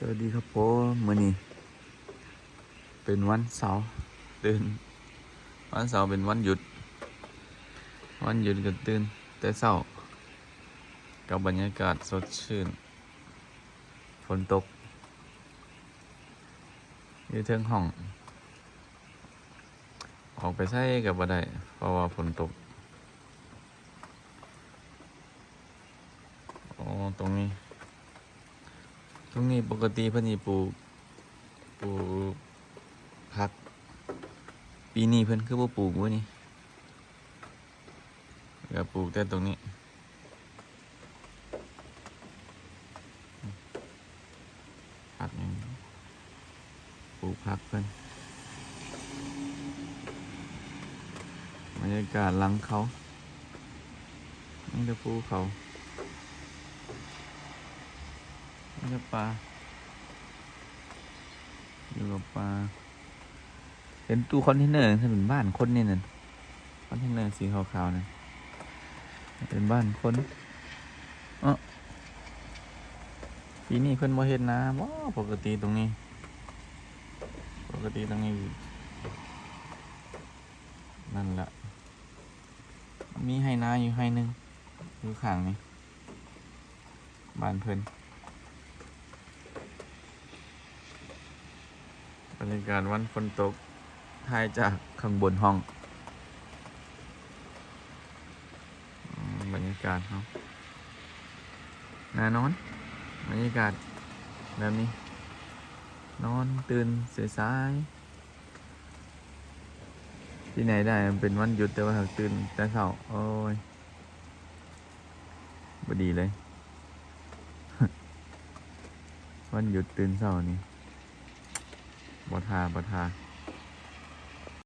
สวัสดีครับผมมือนี้เป็นวันเสาร์ตื่นวันเสาร์เป็นวันหยุด วันหยุดก็ตื่นแต่เช้ากับบรรยากาศสดชื่นฝนตกอยู่เทิงห้อง ออกไปใช้กับบ่ได้เพราะว่าฝนตก อ๋อ ตรงนี้ ตรงนี้ปกติเพิ่นสิปลูกปลูกผัก ปีนี้เพิ่นคือบ่ปลูกเว้ยนี่ก็ปลูกแต่ตรงนี้ผักหยังปลูกผักเพิ่นบรรยากาศหลังเขานี่จะภูเขา นี่ก็ปลาอยู่กับปลาเห็นตู้คอนเทนเนอร์ถ้าเป็นบ้านคนนี่นั่นคอนเทนเนอร์สีขาวๆนั่นเป็นบ้านคนเออปีนี้เพิ่นบ่เฮ็ดนาบ่ปกติตรงนี้ ปกติตรงนี้ นั่นแหละมีให้นาอยู่ให้หนึงอยู่ข้างนี้บ้านเพิ่น บรรยากาศวันฝนตกถ่ายจากข้างบนห้อง บรรยากาศเนาะน่านอน บรรยากาศแบบนี้ นอนตื่นสายๆที่ไหนได้มันเป็นวันหยุดแต่ว่าตื่นแต่เช้าโอ้ยบดีเลย วันหยุดตื่นเช้านี่ ทาบทา